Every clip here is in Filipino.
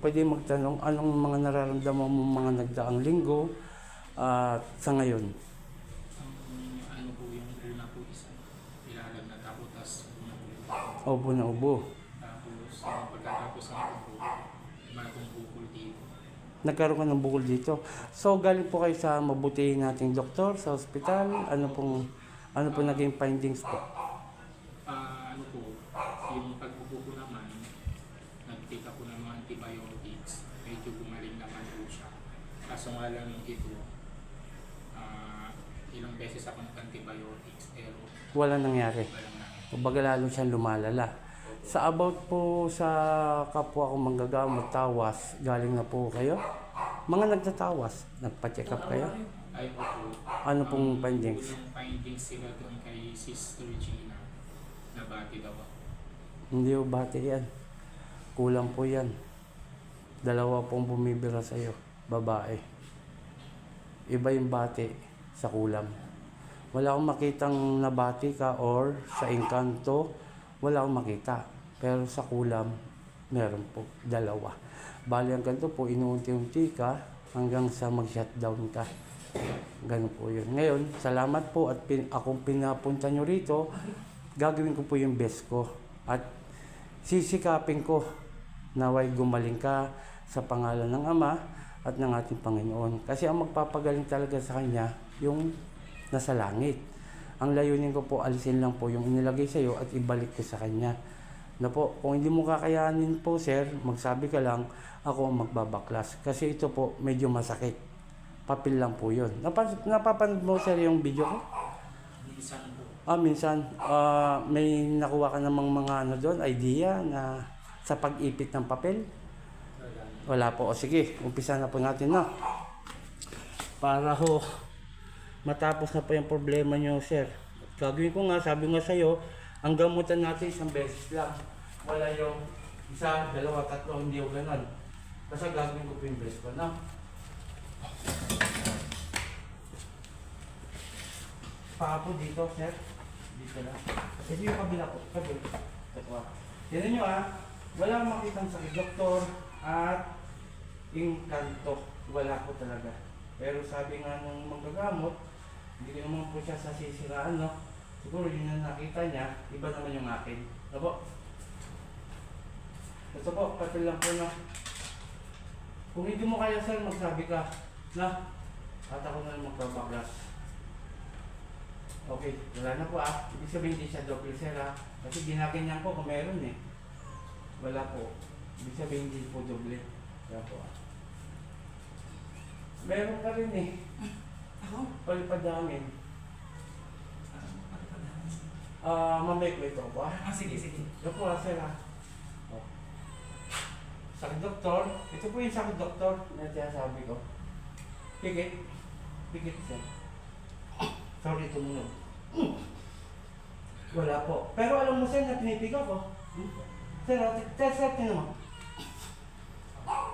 pwede magtanong anong mga nararamdaman mo mga nagdaang linggo at sa ngayon. Ano po yung una po isa, ilalagnat ako, tapos una po yung Obo na ubo. Tapos, yung pagkatapos ng po, iba pong bukol dito. Nagkaroon ka ng bukol dito. So galing po kayo sa mabutihin nating doktor sa ospital. Ano pong ano po naging findings po? Ah, ano po, yung pagbubo ko naman, nag-take ako ng mga antibiotics, medyo gumaling naman po siya. Kaso nga lang ito, ah, ilang beses ako nag-antibiotics, pero Wala nangyari. walang na. Kumbaga lalo siyang lumalala. Sa about po sa kapwa ko manggagamot, tawas, galing na po kayo? Mga nagtatawas, nagpa-check up kayo? Ay po po, Ano pong findings? Yung findings sila doon kay Sister Regina, nabati daw ako. Hindi po bate yan. Kulang po yan. Dalawa pong bumibira sa iyo, babae. Iba yung bate sa kulam. Wala akong makitang nabati ka or sa engkanto, wala akong makita. Pero sa kulam, meron po, dalawa. Bali ang ganito po, inuunti-unti ka hanggang sa mag-shutdown ka. Ganun po yun. Ngayon, salamat po at pin, akong pinapunta nyo rito, gagawin ko po yung best ko. At sisikapin ko naway gumaling ka sa pangalan ng Ama at ng ating Panginoon. Kasi ang magpapagaling talaga sa Kanya, yung nasa langit. Ang layunin ko po, alisin lang po yung inilagay sa iyo at ibalik ko sa Kanya. Na po, kung hindi mo kakayanin po, sir, magsabi ka lang, ako ang magbabaklas. Kasi ito po, medyo masakit. Papil lang po yun. Napan- napapanood mo, sir, yung video ko? Minsan po, Ah, minsan, ah, may nakuha ka namang mga ano doon, idea na sa pag-ipit ng papel? wala na. Po. O sige, umpisa na po natin na. Para ho, matapos na po yung problema nyo, sir. Gagawin ko nga, sabi nga sa'yo, ang gamutan natin isang beses lang. Wala yung isa, dalawa, tatlo, hindi yung ganun. Basta gagawin ko po yung best ko, no? Paa po dito, sir. Dito lang. Ito yung kabila ko. Kabila. Ito ah. Tignan nyo ah. Wala makitang sakit, doktor. At yung kanto. Wala ko talaga. Pero sabi nga nung manggagamot, hindi ko naman po siya sasisiraan, no? Siguro yun ang nakita niya, iba naman yung akin. Ano po? Ito po, papel lang po na. Kung hindi mo kaya sir, magsabi ka. Na, at ako na lang magpapaklas. Okay, wala na po ah. Ibig sabihin hindi siya sir ah. Kasi ginaganyan ko kung meron eh. Wala po. Ibig sabihin hindi po double. Wala po ah. Meron ka rin eh. Ako? Palipadangin. Pa na? Ah, mamay ko ito po ah. Ah, sige, sige. Ito po ah, sir ah. Oh. Sakit doktor. Ito po yung sakit doktor na sinasabi ko. Pikit. Pikit sir. Sorry, tumunog. Wala po. Pero alam mo sir na pinipiga ko. Sir, ah, test test mo.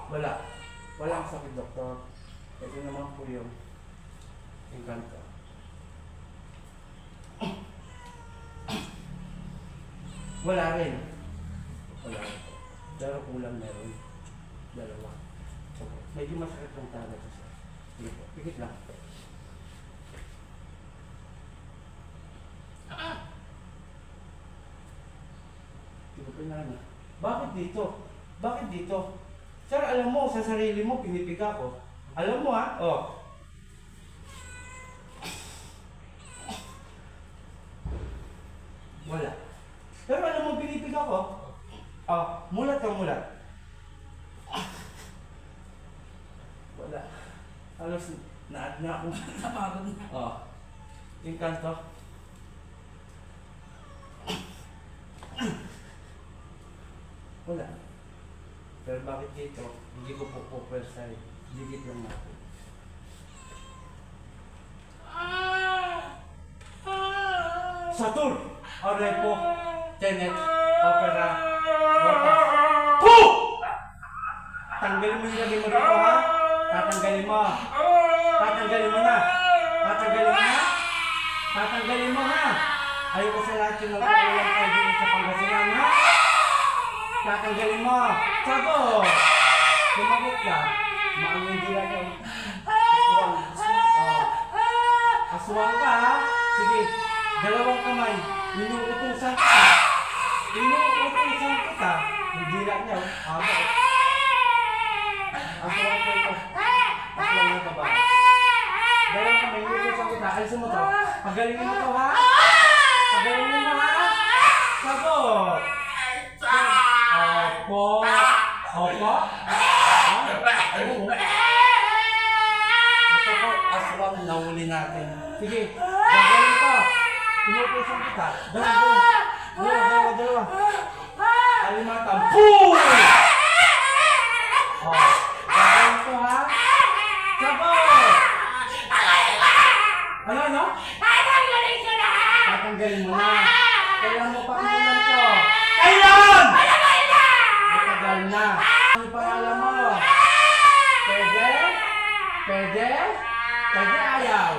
Wala. Wala ang sakit doktor. Ito naman po yung engkanto. Wala rin. Wala rin. Pero kulang meron. Dalawa. Okay. Medyo masakit lang talaga ito sir. Sige po. Pikit lang. Pinana. Bakit dito? Bakit dito? Sir, alam mo, sa sarili mo, pinipiga ko. Alam mo ha? Oh. Wala. Pero alam mo, pinipiga ko. Oh, mulat ka mulat. Wala. Halos naad na ako. Napagod na. Oh. Yung kanto. Wala. Pero bakit dito? Hindi ko po po persay. Digit lang natin. Saturn! Arepo! Tenet! Opera! Rotas! Puh! Tanggalin mo yung lagi mo rito ha? Tatanggalin mo. Tatanggalin mo na. Tatanggalin mo na. Tatanggalin mo ha. Ayoko sa lahat yung nagpakulang kayo dito sa Pangasinan ha. Tatanggalin mo. Sabo! Sumagot ka. Dila niyo. Aswang. Oh. Aswang ka. Sige. Dalawang kamay. Inuutusan ka. Inuutusan kita. Yung dila niya. oh. Haba. oh. Aswang ko ito. Aswang na baba. Dalawang kamay. Inuutusan kita. Alisin mo. Pagalingin mo to ha. Pagalingin mo ha. Sagot. Opo. Opo. Opo. Ito po, aswang nahuli natin. Sige, gagawin ka. Pinupusan kita. Dalawa, dalawa. Dalawa, dalawa, dalawa. Kalimatan. Boom! Oh, gagawin ko ha. Sagot! Ano, ano? Tatanggalin mo na. Kailan mo pakiulan ko? Kailan? Matagal na. Ano yung pangalan mo? Pwede? Pwede? Pwede ayaw?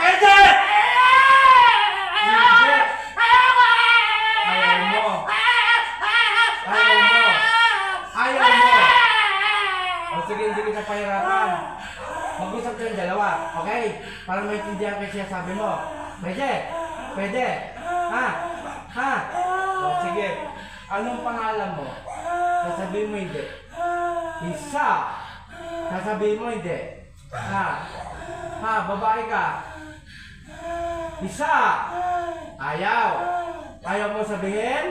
Pwede! Hindi! Ayaw mo! Ayaw mo! Ayaw mo! O sige, hindi kita pahirapan. Mag-usap kayong okay? Para maintindihan kayo siya sabi mo. Pwede? Pwede? Ha? Ha? O sige. Anong pangalan mo? Sasabihin mo hindi. Isa. Sasabihin mo hindi. Ha? Ha? Babae ka? Isa. Ayaw. Ayaw mo sabihin?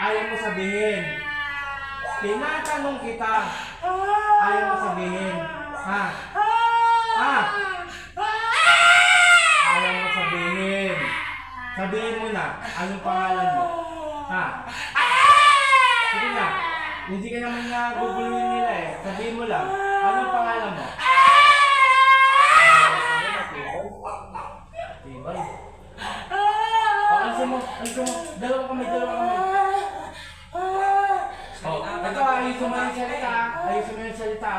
Ayaw mo sabihin. Tinatanong kita. Ayaw mo sabihin. Ha? Ha? Ayaw mo sabihin. Sabihin mo na, anong pangalan mo? Ha? Sige na. Hindi ka naman nga guguluhin nila eh. Sabihin mo lang, anong pangalan mo? Tibay. O, alisin mo, alisin mo. Dalawang kamay, dalawang kamay. Ito ayusin mo yung salita. Ayusin mo yung salita.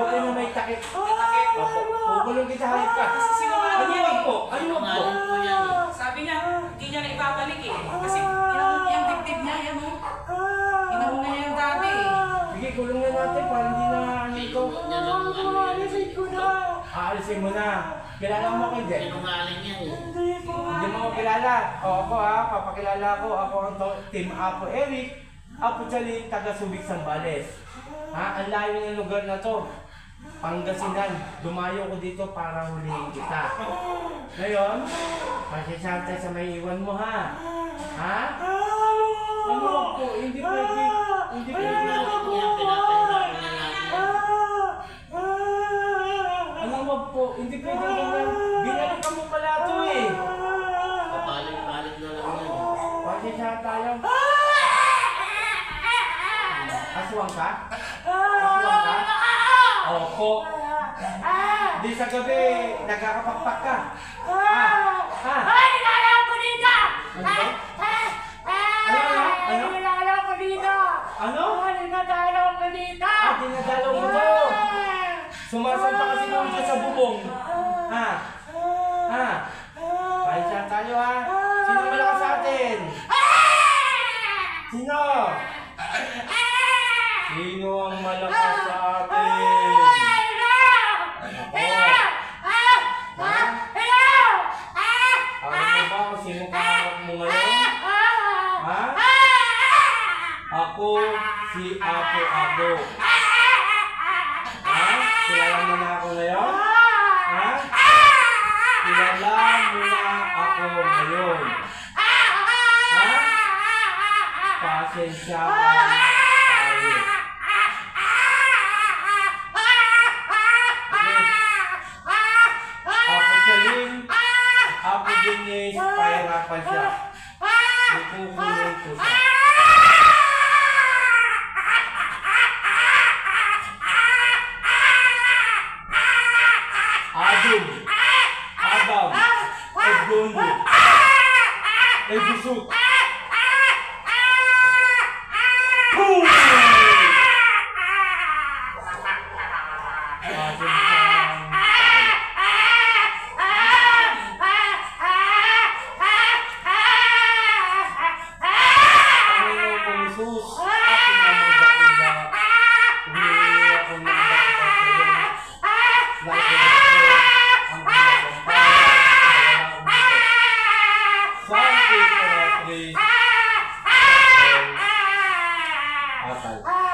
Bote na may takip. Kukulong kita, halip ka. Kasi sinungaling Ano yan wag eh. po? Ano po? Sabi niya, hindi niya na ibabalik eh. Kasi yung, yung dibdib niya, yan o. Inahuna niya yung dati eh. Sige, kulong na natin para hindi na ano ito. Aalisin mo na. Kilala mo ako hindi? Hindi mo kilala. O ako ha, papakilala ko. Ako ang to- Team Apo Eric. Apo Chalin, taga Subic Sambales. Ha, ang layo ng lugar na to. Pangasinan. Dumayo ko dito para hulihin kita. Ngayon, pasisante sa may iwan mo ha. Ha? Ano po? Hindi pwede. Hindi pwede. Ano wag po? Hindi pwede ganyan. Binalik ka mo pala to eh. Pasisante tayo. Aswang ka? Opo. Di sa gabi, nagkakapakpak ka. Ha? Ha? Ano ba? Ano? Ah, dinadalaw mo to. Ako si Apo Apo. Ha? Kilala mo na ako ngayon? Ha? Kilala mo na ako ngayon. Ha? Pasensya ka. Ako din niya, pahirapan siya. Nakukulong ko siya. oyuncu. Ebru Soğuk. Ah.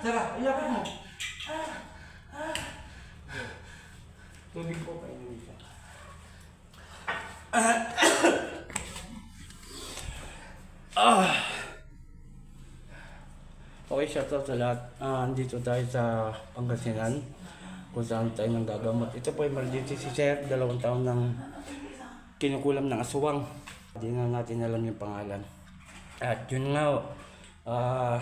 Tara, iyapin mo. Tubig po kayo dito. Okay, shoutout sa lahat. Ah, andito tayo sa Pangasinan kung saan tayo nang gagamot. Ito po ay emergency si Sir, dalawang taon ng kinukulam ng aswang. Hindi na natin alam yung pangalan. At yun nga, ah,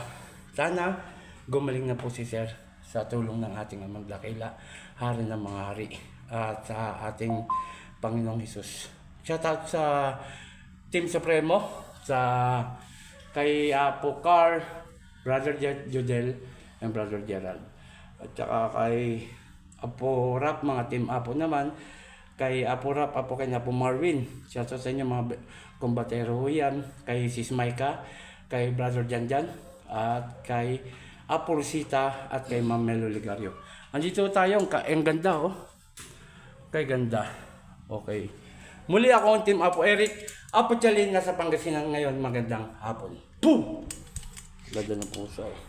sana gumaling na po si Sir sa tulong ng ating amang dakila, hari ng mga hari, at sa ating Panginoong Hesus. Shoutout sa Team Supremo, sa kay Apo Car, Brother Jodel, and Brother Gerald. At saka kay Apo Rap, mga Team Apo naman, kay Apo Rap, Apo kay Apo Marvin. Shoutout sa inyo mga kombatero yan, kay Sis Maika, kay Brother Janjan, at kay Apo Rosita, at kay Ma'am Melo Ligario. Andito tayo, ang, ganda oh. Kay ganda. Okay. Muli ako ang Team Apo Eric. Apo Chalin nasa Pangasinan ngayon. Magandang hapon. Boom! Ganda ng puso.